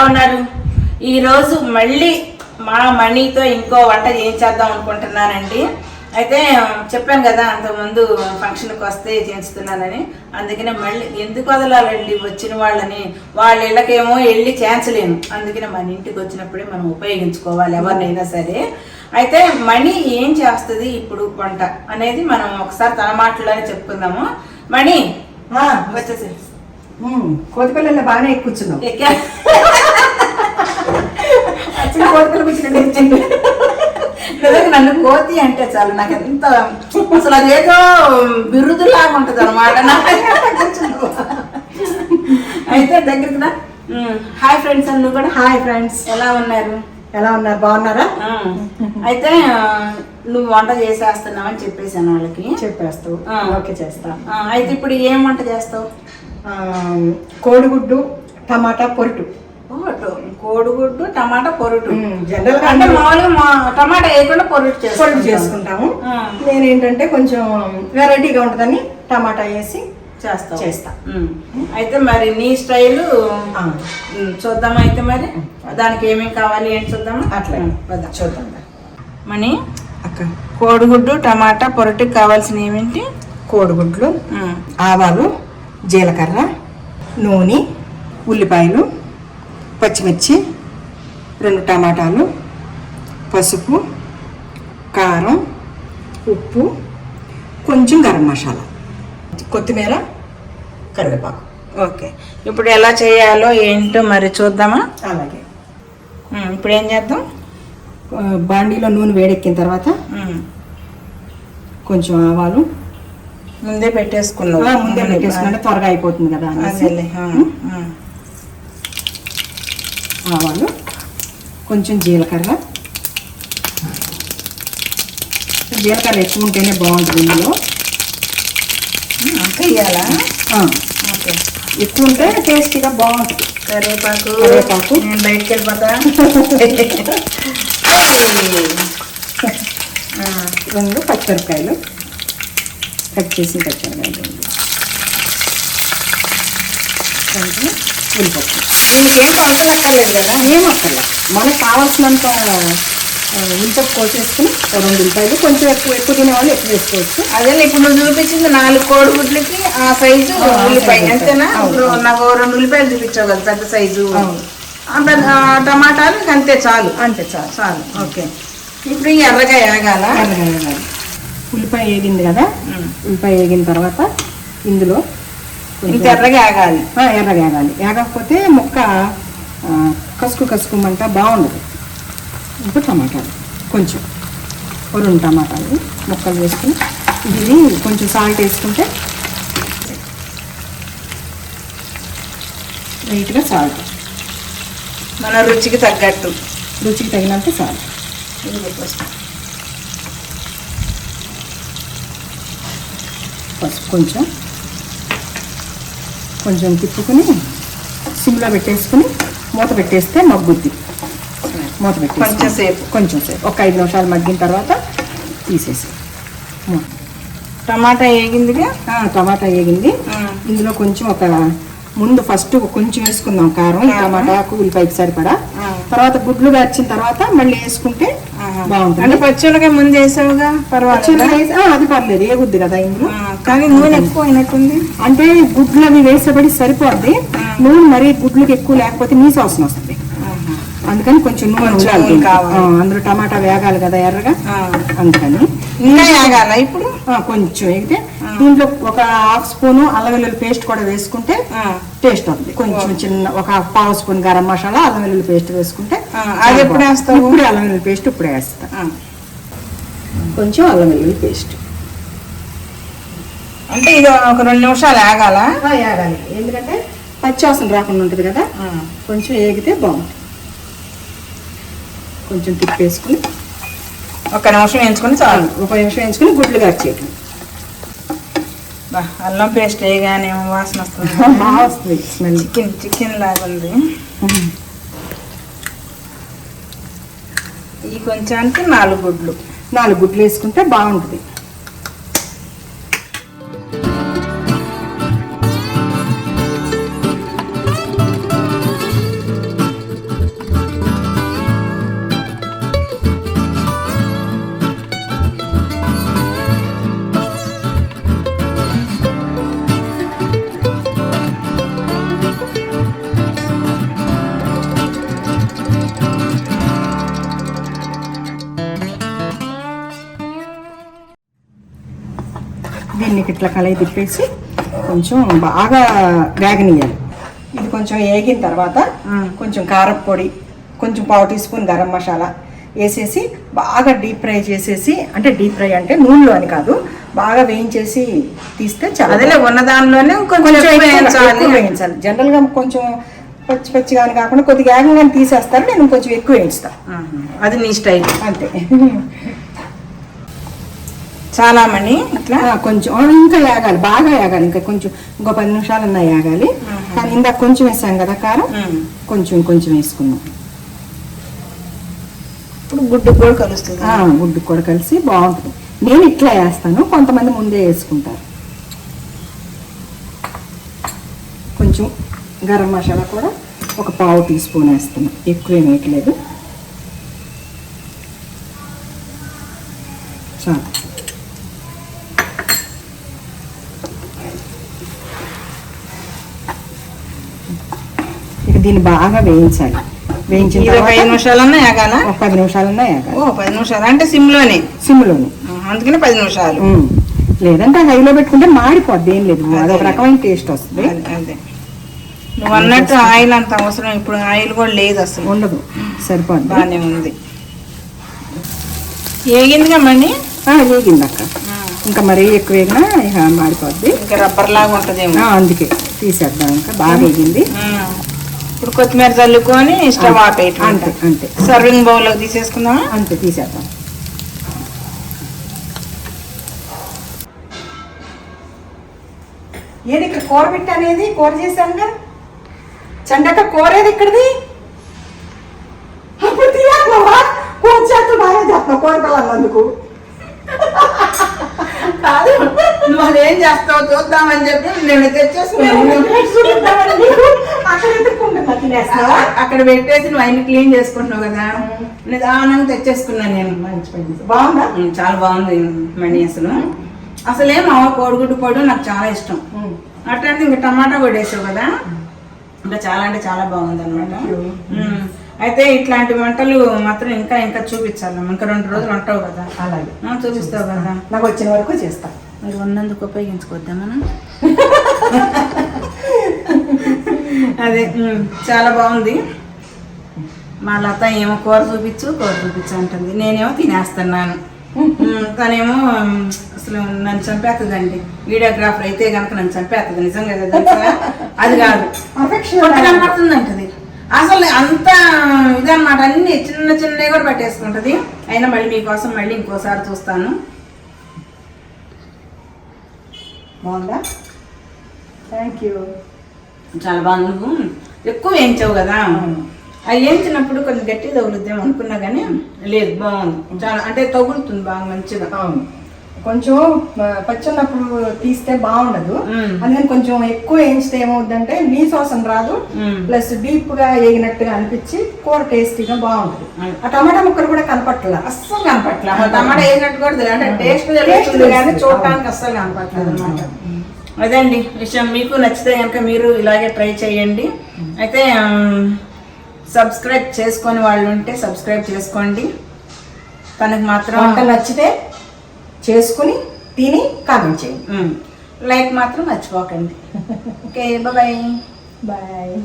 ఎలా ఉన్నారు? ఈరోజు మళ్ళీ మా మణితో ఇంకో వంట చేయించేద్దాం అనుకుంటున్నానండి. అయితే చెప్పాను కదా అంతకుముందు ఫంక్షన్కి వస్తే చేయించుతున్నానని. అందుకనే మళ్ళీ ఎందుకు వదలాలండి వచ్చిన వాళ్ళని? వాళ్ళ ఇళ్ళకేమో వెళ్ళి చేయించలేను. అందుకనే మన ఇంటికి వచ్చినప్పుడే మనం ఉపయోగించుకోవాలి ఎవరినైనా సరే. అయితే మణి ఏం చేస్తుంది ఇప్పుడు వంట అనేది మనం ఒకసారి తన మాటలోనే చెప్పుకుందాము. మణి వచ్చేసి ఉమ్, కోతి పిల్లలు బాగానే ఎక్కువ కూర్చున్నావు ఎక్కా. అసలు కోతి పిల్ల కూర్చుని వచ్చింది నిజంగా నన్ను కోతి అంటే చాలు నాకు ఎంత అసలు అదేదో బిరుదులాగా ఉంటది అనమాట అయితే దగ్గరికి హాయ్ ఫ్రెండ్స్ అని నువ్వు కూడా హాయ్ ఫ్రెండ్స్. ఎలా ఉన్నారు? ఎలా ఉన్నారు? బాగున్నారా? అయితే నువ్వు వంట చేసేస్తున్నావని చెప్పేశాను వాళ్ళకి. చెప్పేస్తావు. ఓకే చేస్తా. అయితే ఇప్పుడు ఏం వంట చేస్తావు? కోడిగుడ్డు టమాటా పొరుటు. కోడిగుడ్డు టమాటా పొరుటు. ఉమ్, జనరల్గా అంటే మామూలుగా మా- టమాటా వేయకుండా పొరుటు పొరుటు చేసుకుంటాం. చేసుకుంటాము. ఆ. నేనేంటంటే కొంచెం వెరైటీగా ఉంటుందని టమాటా వేసి చేస్తా. ఉమ్. అయితే మరి నీ స్టైలు చూద్దామా అయితే మరి. దానికి ఏమేమి కావాలి ఏంటి చూద్దామా? అట్లా. చూద్దాం మణి? అక్క. కోడిగుడ్డు టమాటా పొరటికి కావాల్సిన ఏమేంటి? కోడిగుడ్లు ఆవాలు జీలకర్ర నూనె ఉల్లిపాయలు పచ్చిమిర్చి రెండు టమాటాలు పసుపు కారం ఉప్పు కొంచెం గరం మసాలా. కొత్తిమీర కరివేపాకు. ఓకే. ఇప్పుడు ఎలా చేయాలో ఏంటో మరి చూద్దామా? అలాగే. ఇప్పుడు ఏం చేద్దాం? బాండీలో నూనె వేడెక్కిన తర్వాత కొంచెం ఆవాలు ముందే పెట్టేసుకున్నావు. ఆ, ముందే పెట్టేసుకుంటే త్వరగా అయిపోతుంది కదా అనేసి. ఆవాలు కొంచెం జీలకర్ర. జీలకర్ర ఎక్కువ ఉంటేనే బాగుంటుంది ఇందులో. ఆ, ఓకే. ఎక్కువ ఉంటే టేస్టీగా బాగుంటుంది. కరివేపాకు. కరివేపాకు. నేను బయటికి వెళ్ళిపోతా. రెండు పచ్చిమిరపకాయలు. కట్ చేసిన పచ్చిమిరపకాయలు రెండు. కొంచెం ఉల్లిపప్పు దీనికి ఏం కొలతలు అక్కర్లేదు కదా? ఏం అక్కర్లే మనకు కావాల్సినంత ఉల్లిపప్పు కోసేసుకుని రెండు ఉల్లిపాయలు కొంచెం ఎక్కువ ఎక్కువ తినేవాళ్ళు ఎక్కువ వేసుకోవచ్చు. అదే ఇప్పుడు నువ్వు చూపించింది నాలుగు కోడిగుడ్లకి ఆ సైజు ఆ, ఆ ఉల్లిపాయ సైజు అంతేనా? నాకు రెండు ఉల్లిపాయలు చూపించావు కదా పెద్ద సైజు. టమాటాలు అంతే చాలు. అంతే చాలు. చాలు. ఓకే. ఇప్పుడు ఎర్రగా ఏగాల ఎర్రగా వేగాలి. ఉల్లిపాయ వేగింది కదా. ఉల్లిపాయ వేగిన తర్వాత ఇందులో కొంచెం- ఎర్రగా ఏగాలి ఆ, ఎర్రగా వేగాలి వేగకపోతే ముక్క కసుకు కసుకుమంట బాగుండదు. ఇప్పుడు టమాటాలు. కొంచెం. రెండు టమాటాలు ముక్కలు వేసుకుని ఇది కొంచెం సాల్ట్ వేసుకుంటే లైట్గా సాల్ట్ మన రుచికి తగ్గట్టు. రుచికి తగినంత సాల్ట్ ఇది పెట్టేస్తా. పసుపు కొంచెం కొంచెం తిప్పుకొని సిమ్లో పెట్టేసుకుని మూత పెట్టేస్తే మగ్గుద్ది మూత పెట్టేసి కొంచెం సేపు. కొంచెం సేపు ఒక ఐదు నిమిషాలు మగ్గిన తర్వాత తీసేసి. టమాటా వేగిందిగా టమాటా వేగింది. ఇందులో కొంచెం ఒక ముందు ఫస్ట్ కొంచెం వేసుకుందాం. కారం. టమాటాకు ఉల్లిపాయకి సరిపడా. తర్వాత గుడ్లు వేర్చిన తర్వాత మళ్ళీ వేసుకుంటే. బాగుంటుంది. అంటే ముందు వేసావుగా? పర్వాలేదు. అది పర్లేదు. ఏగుద్ది కదా ఇందులో. కానీ నూనె ఎక్కువ అయినట్టుంది. అంటే గుడ్లు అవి వేసేబడి సరిపోద్ది. నూనె మరి గుడ్లకు ఎక్కువ లేకపోతే నీ వాసన వస్తుంది. అందుకని కొంచెం నూనె ఉండాలి అందులో టమాటా వేగాలి కదా ఎర్రగా. అందుకని. ఇంకా వేగాల ఇప్పుడు? కొంచెం వేగితే దీంట్లో ఒక హాఫ్ స్పూను అల్లం వెల్లుల్లి పేస్ట్ కూడా వేసుకుంటే. టేస్ట్ వస్తుంది కొంచెం చిన్న ఒక పావు స్పూన్ గరం మసాలా అల్లం వెల్లుల్లి పేస్ట్ వేసుకుంటే అది ఎప్పుడు వేస్తావు? ఇప్పుడే అల్లం వెల్లుల్లి పేస్ట్ ఇప్పుడే వేస్తా. కొంచెం అల్లం వెల్లుల్లి పేస్ట్. అంటే ఇది ఒక రెండు నిమిషాలు ఆగాల? వేగాలి ఎందుకంటే పచ్చి వాసన రాకుండా ఉంటుంది కదా? కొంచెం వేగితే బాగుంటుంది. కొంచెం తిప్పేసుకుని ఒక నిమిషం వేయించుకొని చాలు. ఒక నిమిషం వేయించుకుని గుడ్లు కరిచేయటం బా, అల్లం పేస్ట్ వేయగానే వాసన వస్తుంది. బాగా వస్తుంది స్మెల్. చికెన్ చికెన్ లాగా ఉంది. ఈ కొంచానికి నాలుగు గుడ్లు. నాలుగు గుడ్లు వేసుకుంటే బాగుంటుంది. ఇట్లా కలయి తిప్పేసి కొంచెం బాగా వేగనీయాలి ఇది కొంచెం వేగిన తర్వాత. కొంచెం కారప్పొడి కొంచెం పావు టీ స్పూన్ గరం మసాలా వేసేసి బాగా డీప్ ఫ్రై చేసేసి అంటే డీప్ ఫ్రై అంటే నూనెలో అని కాదు బాగా వేయించేసి తీస్తే చాలా ఉన్న దానిలోనే కొంచెం వేయించాలి. ఎక్కువ వేయించాలి జనరల్గా కొంచెం పచ్చి పచ్చిగా కాకుండా కొద్దిగా వేగంగానే తీసేస్తారు నేను కొంచెం ఎక్కువ వేయించుతా ఆహా. అది నీ స్టైల్ అంతే చాలా మణి అట్లా కొంచెం ఇంకా వేగాలి బాగా వేగాలి ఇంకా కొంచెం ఇంకో పది నిమిషాలన్నా వేగాలి కానీ ఇందాక కొంచెం వేసాం కదా కారం. కొంచెం కొంచెం వేసుకున్నాం ఇప్పుడు గుడ్డు కూడా కలుస్తుంది. గుడ్డు కూడా కలిసి బాగుంటుంది. నేను ఇట్లా వేస్తాను కొంతమంది ముందే వేసుకుంటారు. కొంచెం గరం మసాలా కూడా ఒక పావు టీ స్పూన్ వేస్తున్నాం ఎక్కువ ఏం వేయట్లేదు. చాలు. దీన్ని బాగా వేయించాలి. వేయించిన నిమిషాలన్నా పది నిమిషాలన్నా వేగాలి ఓ పది నిమిషాలు. అంటే సిమ్లోనే సిమ్లోనే. ఆహా, అందుకనే పది నిమిషాలు. లేదంటే హైలో పెట్టుకుంటే మాడిపోద్ది ఏం లేదు. అదొక రకమైన టేస్ట్ వస్తుంది. అదే, నువ్వు అన్నట్టు ఆయిల్ అంత అవసరం. ఇప్పుడు ఆయిల్ కూడా లేదు అసలు. ఉండదు. సరిపోద్ది. బాగానే ఉంది. ఏగిందిగా మణి వేగింది అక్క. ఇంకా మరీ ఎక్కువ వేగినా ఇక మాడిపోద్ది. ఇంకా రబ్బర్ లాగా ఉంటదేమో. ఆ, అందుకే తీసేద్దాం ఇంకా. బాగా వేగింది. ఇప్పుడు కొత్తిమీర చల్లుకొని స్టవ్ ఆపేయటం అంతే అంతే. సర్వింగ్ బౌల్లో తీసేసుకుందామా? అంతే తీసేద్దాం. ఏది ఇక్కడ కూర పెట్టనేది కూర చేశానుగా చండక కూర ఏది ఇక్కడిది? అప్పుడు తీయాలమ్మా కూర చేస్తూ బాగా చేస్తావు కూర పిల్లలందుకు కాదు నువ్వు అదేం చేస్తావు చూద్దామని చెప్పి నేను తెచ్చేసుకున్నాను. అక్కడ పెట్టేసి నువ్వు అన్ని క్లీన్ చేసుకుంటున్నావు కదా. నిదానంగా తెచ్చేసుకున్నాను నేను. మంచి పని. బాగుందా? చాలా బాగుంది మణి అసలు. అసలేం మావ కోడిగుడ్డు పొడి నాకు చాలా ఇష్టం. అట్లాంటి ఇంకా టమాటా కూడా వేసావు కదా? ఇంకా చాలా అంటే చాలా బాగుంది అనమాట అయితే ఇట్లాంటి వంటలు మాత్రం ఇంకా ఇంకా చూపించాలి. ఇంకా రెండు రోజులు ఉంటావు కదా. అలాగే. చూపిస్తావు కదా. నాకు వచ్చిన వరకు చేస్తా. మరి ఉన్నందుకు ఉపయోగించుకోవద్దా మనం? అదే చాలా బాగుంది. మా లత ఏమో కూర చూపించు కూర చూపించు అంటుంది. నేనేమో తినేస్తున్నాను. తనేమో అసలు నన్ను చంపేస్తుందండి వీడియోగ్రాఫర్ అయితే కనుక నన్ను చంపేస్తుంది నిజంగా కదా? అది కాదు. కనపడుతుంది అంటది అసలు అంత ఇదన్నమాట. అన్ని చిన్న చిన్నవి కూడా పట్టేసుకుంటది. అయినా మళ్ళీ మీకోసం మళ్ళీ ఇంకోసారి చూస్తాను. బాగుందా? థ్యాంక్ యూ చాలా బాగుంది నువ్వు ఎక్కువ వేయించావు కదా. అవి వేయించినప్పుడు కొంచెం గట్టిగా తగులుద్దాం అనుకున్నా కానీ లేదు బాగుంది చాలా అంటే తగులుతుంది బాగా మంచిగా కొంచెం పచ్చున్నప్పుడు తీస్తే బాగుండదు. అందుకని కొంచెం ఎక్కువ వేయించితే ఏమవుద్దంటే నీ సోసం రాదు. ప్లస్ డీప్గా వేగినట్టుగా అనిపించి కూర టేస్టీగా బాగుంటుంది. ఆ టమాటా ముక్కలు కూడా కనపట్ల అస్సలు కనపట్ల టమాటా వేసినట్టు కూడా. అంటే టేస్ట్ కానీ. చూడటానికి అస్సలు కనపట్లేదు అనమాట అదండి. విషయం మీకు నచ్చితే కనుక మీరు ఇలాగే ట్రై చేయండి. అయితే సబ్స్క్రైబ్ చేసుకొని వాళ్ళు ఉంటే సబ్స్క్రైబ్ చేసుకోండి. తనకు మాత్రం వంట నచ్చితే చేసుకుని తిని కామెంట్ చేయండి. లైక్ మాత్రం మర్చిపోకండి. Okay bye. బాయ్.